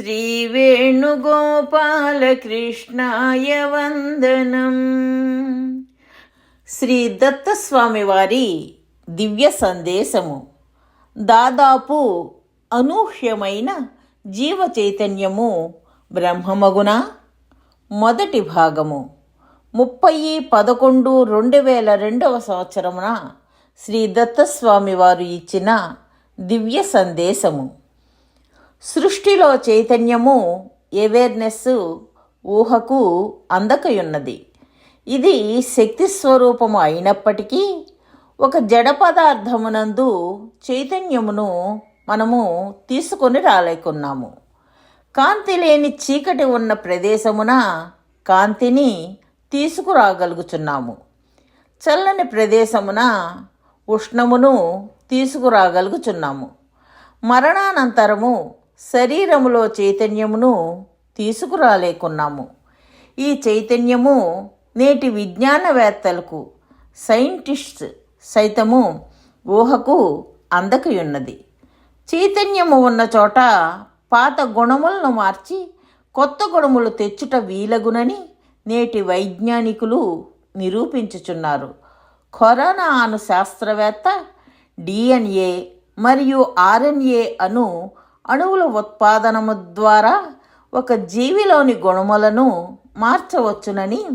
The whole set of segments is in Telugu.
శ్రీవేణుగోపాలకృష్ణాయ వందనం. శ్రీ దత్తస్వామి వారి దివ్య సందేశము. దాదాపు అనూహ్యమైన జీవ చైతన్యము బ్రహ్మమగున? మొదటి భాగము. ముప్పై పదకొండు రెండు వేల రెండవ సంవత్సరమున శ్రీ దత్తస్వామి వారు ఇచ్చిన దివ్య సందేశము. సృష్టిలో చైతన్యము అవేర్నెస్ ఊహకు అందకయున్నది. ఇది శక్తి స్వరూపము అయినప్పటికీ ఒక జడ పదార్థమునందు చైతన్యమును మనము తీసుకొని రాలేకున్నాము. కాంతి లేని చీకటి ఉన్న ప్రదేశమున కాంతిని తీసుకురాగలుగుచున్నాము. చల్లని ప్రదేశమున ఉష్ణమును తీసుకురాగలుగుచున్నాము. మరణానంతరము శరీరములో చైతన్యమును తీసుకురాలేకున్నాము. ఈ చైతన్యము నేటి విజ్ఞానవేత్తలకు సైంటిస్ట్ సైతము ఊహకు అందకయున్నది. చైతన్యము ఉన్న చోట పాత గుణములను మార్చి కొత్త గుణములు తెచ్చుట వీలగునని నేటి వైజ్ఞానికులు నిరూపించుచున్నారు. కరోనా అను శాస్త్రవేత్త డిఎన్ఏ మరియు ఆర్ఎన్ఏ అను అణువుల ఉత్పాదనము ద్వారా ఒక జీవిలోని గుణములను మార్చవచ్చునని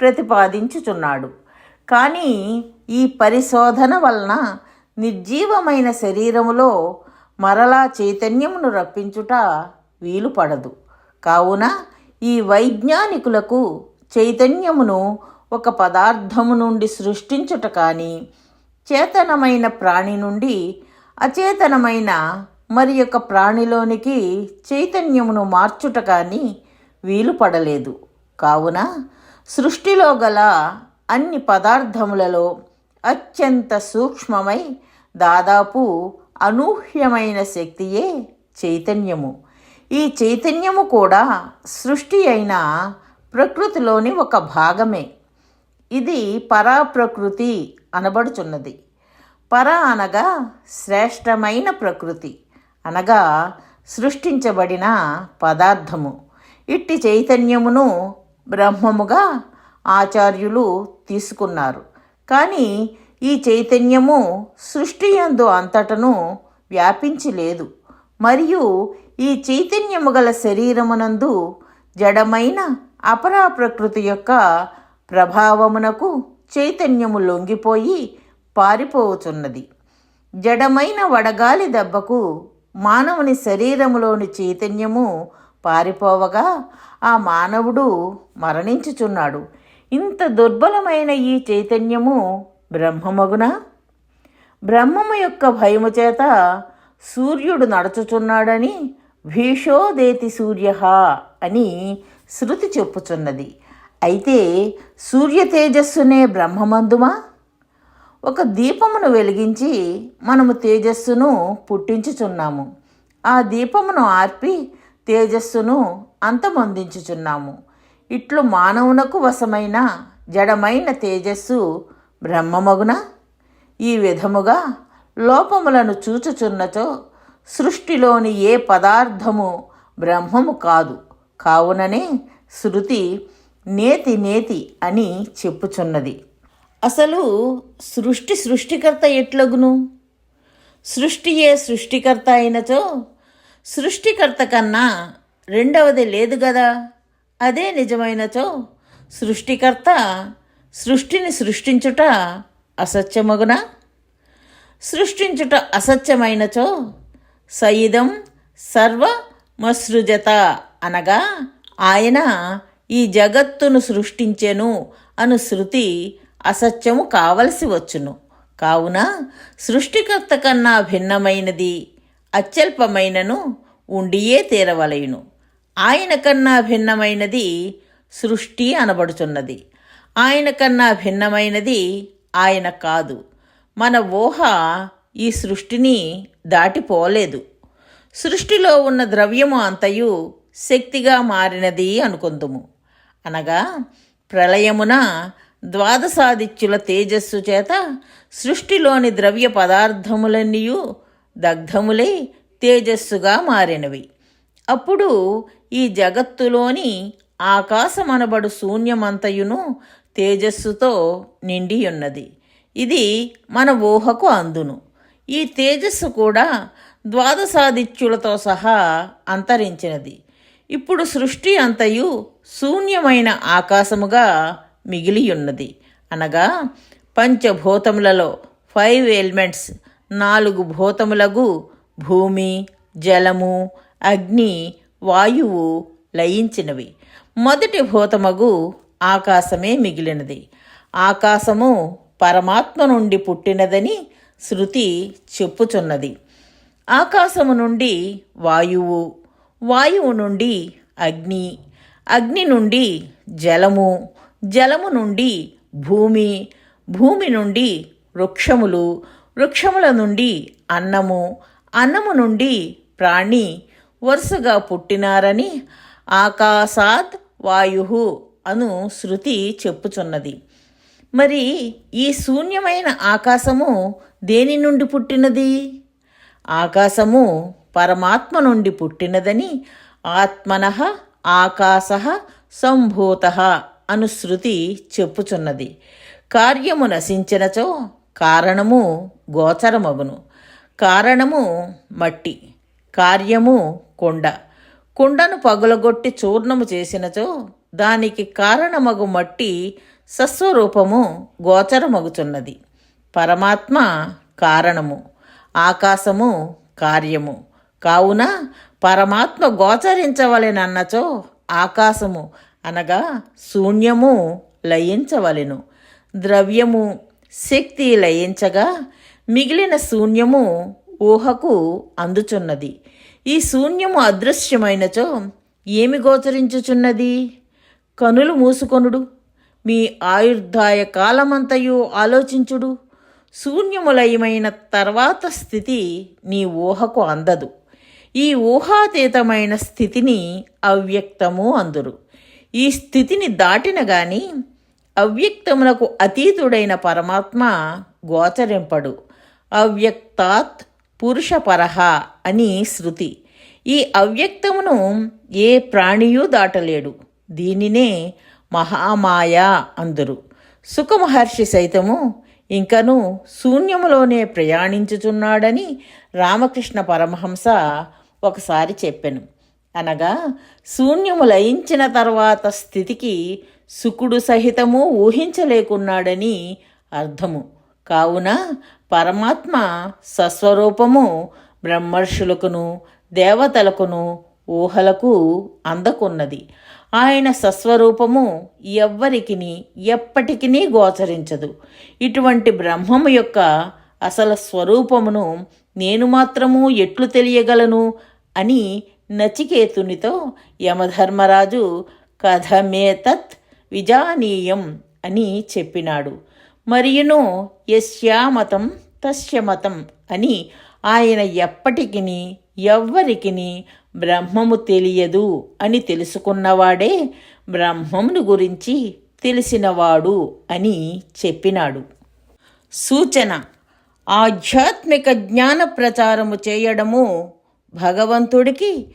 ప్రతిపాదించుచున్నాడు. కానీ ఈ పరిశోధన వలన నిర్జీవమైన శరీరములో మరలా చైతన్యమును రప్పించుట వీలు పడదు. కావున ఈ వైజ్ఞానికులకు చైతన్యమును ఒక పదార్థము నుండి సృష్టించుట కానీ చేతనమైన ప్రాణి నుండి అచేతనమైన మరి యొక్క ప్రాణిలోనికి చైతన్యమును మార్చుట కానీ వీలు పడలేదు. కావున సృష్టిలో గల అన్ని పదార్థములలో అత్యంత సూక్ష్మమై దాదాపు అనూహ్యమైన శక్తియే చైతన్యము. ఈ చైతన్యము కూడా సృష్టి అయిన ప్రకృతిలోని ఒక భాగమే. ఇది పరాప్రకృతి అనబడుచున్నది. పర అనగా శ్రేష్టమైన ప్రకృతి. అనగా సృష్టించబడిన పదార్థము. ఇట్టి చైతన్యమును బ్రహ్మముగా ఆచార్యులు తీసుకున్నారు. కానీ ఈ చైతన్యము సృష్టి యందు అంతటను వ్యాపించి లేదు మరియు ఈ చైతన్యము గల శరీరమునందు జడమైన అపరా ప్రకృతి యొక్క ప్రభావమునకు చైతన్యము లొంగిపోయి పారిపోవుచున్నది జడమైన వడగాలి దెబ్బకు మానవుని శరీరములోని చైతన్యము పారిపోవగా ఆ మానవుడు మరణించుచున్నాడు. ఇంత దుర్బలమైన ఈ చైతన్యము బ్రహ్మమగున? బ్రహ్మము యొక్క భయము చేత సూర్యుడు నడుచుచున్నాడని భీషోదేతి సూర్య అని శృతి చెప్పుచున్నది. అయితే సూర్య తేజస్సునే బ్రహ్మమందుమా? ఒక దీపమును వెలిగించి మనము తేజస్సును పుట్టించుచున్నాము. ఆ దీపమును ఆర్పి తేజస్సును అంతమొందించుచున్నాము. ఇట్లు మానవునకు వశమైన జడమైన తేజస్సు బ్రహ్మమగున? ఈ విధముగా లోపములను చూచుచున్నచో సృష్టిలోని ఏ పదార్థము బ్రహ్మము కాదు. కావుననే శృతి నేతి నేతి అని చెప్పుచున్నది. అసలు సృష్టి సృష్టికర్త ఎట్లగును? సృష్టియే సృష్టికర్త అయినచో సృష్టికర్త కన్నా రెండవది లేదు కదా అదే నిజమైనచో సృష్టికర్త సృష్టిని సృష్టించుట అసత్యమగునా? సృష్టించుట అసత్యమైనచో సయిదం సర్వమసృజత అనగా ఆయన ఈ జగత్తును సృష్టించెను అను శృతి అసత్యము కావలసి వచ్చును. కావున సృష్టికర్త కన్నా భిన్నమైనది అత్యల్పమైనను ఉండియే తీరవలయును. ఆయన కన్నా భిన్నమైనది సృష్టి అనబడుచున్నది. ఆయన కన్నా భిన్నమైనది ఆయన కాదు. మన ఊహ ఈ సృష్టిని దాటిపోలేదు. సృష్టిలో ఉన్న ద్రవ్యము అంతయు శక్తిగా మారినది అనుకుందుము. అనగా ప్రళయమున ద్వాదశాదిత్యుల తేజస్సు చేత సృష్టిలోని ద్రవ్య పదార్థములన్నీయు దగ్ధములై తేజస్సుగా మారినవి. అప్పుడు ఈ జగత్తులోని ఆకాశమనబడు శూన్యమంతయును తేజస్సుతో నిండి ఉన్నది ఇది మన ఊహకు అందును. ఈ తేజస్సు కూడా ద్వాదశాదిత్యులతో సహా అంతరించినది. ఇప్పుడు సృష్టి అంతయు శూన్యమైన ఆకాశముగా మిగిలియున్నది. అనగా పంచభూతములలో ఫైవ్ ఎలిమెంట్స్ నాలుగు భూతములగు భూమి జలము అగ్ని వాయువు లయించినవి. మొదటి భూతమగు ఆకాశమే మిగిలినది. ఆకాశము పరమాత్మ నుండి పుట్టినదని శృతి చెప్పుచున్నది. ఆకాశము నుండి వాయువు వాయువు నుండి అగ్ని అగ్ని నుండి జలము జలము నుండి భూమి భూమి నుండి వృక్షములు వృక్షముల నుండి అన్నము అన్నము నుండి ప్రాణి వరుసగా పుట్టినారని ఆకాశాత్ వాయు అను శృతి చెప్పుచున్నది. మరి ఈ శూన్యమైన ఆకాశము దేని నుండి పుట్టినది? ఆకాశము పరమాత్మ నుండి పుట్టినదని ఆత్మన ఆకాశ సంభూత. అను శృతి చెప్పుచున్నది. కార్యము నశించినచో కారణము గోచరమగును. కారణము మట్టి కార్యము కుండ. కుండను పగులగొట్టి చూర్ణము చేసినచో దానికి కారణమగు మట్టి సస్వరూపము గోచరమగుచున్నది. పరమాత్మ కారణము ఆకాశము కార్యము. కావున పరమాత్మ గోచరించవలెనన్నచో ఆకాశము అనగా శూన్యము లయించవలెను. ద్రవ్యము శక్తి లయించగా మిగిలిన శూన్యము ఊహకు అందుచున్నది. ఈ శూన్యము అదృశ్యమైనచో ఏమి గోచరించుచున్నది? కనులు మూసుకొనుడు మీ ఆయుర్దాయ కాలమంతయు ఆలోచించుడు. శూన్యములయమైన తర్వాత స్థితి నీ ఊహకు అందదు. ఈ ఊహాతీతమైన స్థితిని అవ్యక్తము అందురు. ఈ స్థితిని దాటిన గాని అవ్యక్తమునకు అతీతుడైన పరమాత్మ గోచరింపడు. అవ్యక్తాత్ పురుషపరహ అని శృతి. ఈ అవ్యక్తమును ఏ ప్రాణియూ దాటలేడు. దీనినే మహామాయ అందురు. సుఖమహర్షి సైతము ఇంకను శూన్యములోనే ప్రయాణించుచున్నాడని రామకృష్ణ పరమహంస ఒకసారి చెప్పాను. అనగా శూన్యము లయించిన తర్వాత స్థితికి సుకుడు సహితము ఊహించలేకున్నాడని అర్థము. కావున పరమాత్మ సస్వరూపము బ్రహ్మర్షులకును దేవతలకును ఊహలకు అందకున్నది. ఆయన సస్వరూపము ఎవ్వరికిని ఎప్పటికీ గోచరించదు. ఇటువంటి బ్రహ్మము యొక్క అసలు స్వరూపమును నేను మాత్రము ఎట్లు తెలియగలను అని నచికేతునితో యమధర్మరాజు కథమేతత్ విజానీయం అని చెప్పినాడు. మరియును యశ్యామతం తస్య మతం అని ఆయన ఎప్పటికిని ఎవ్వరికిని బ్రహ్మము తెలియదు అని తెలుసుకున్నవాడే బ్రహ్మమును గురించి తెలిసినవాడు అని చెప్పినాడు. సూచన ఆధ్యాత్మిక జ్ఞాన ప్రచారము చేయడము భగవంతుడికి